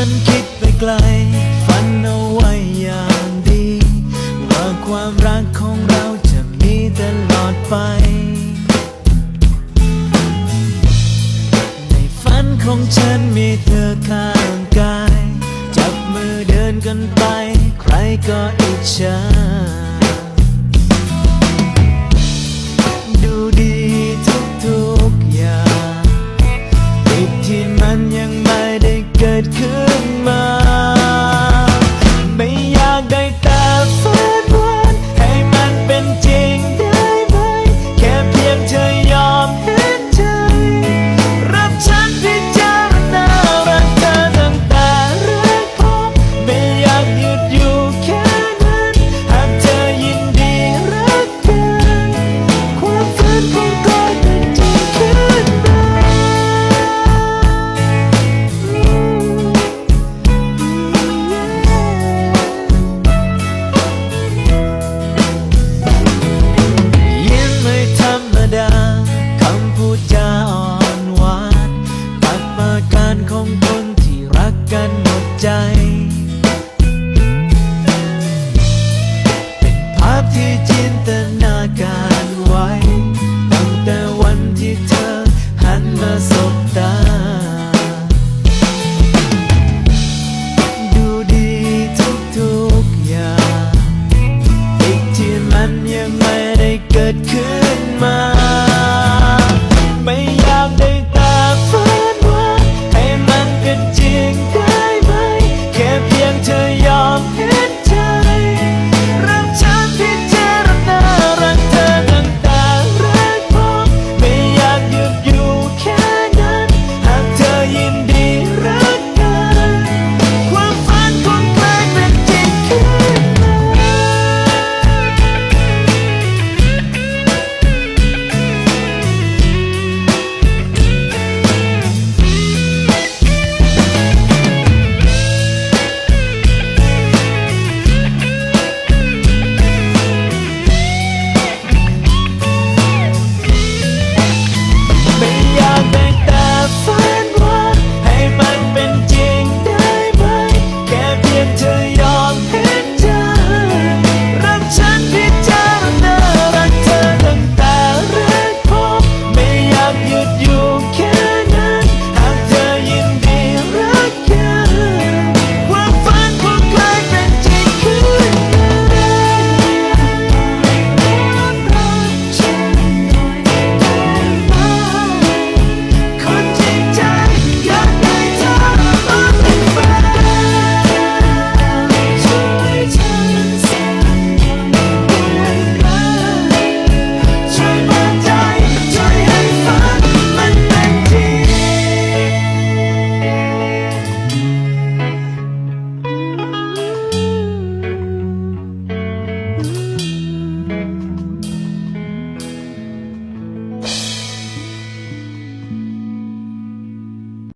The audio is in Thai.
นั้นคิดไปไกล ฝันเอาไว้อย่างดี ว่าความรักของเราจะมีตลอดไป ในฝันของฉันมีเธอข้างกาย จับมือเดินกันไป ใครก็อิจฉา หยุดอยู่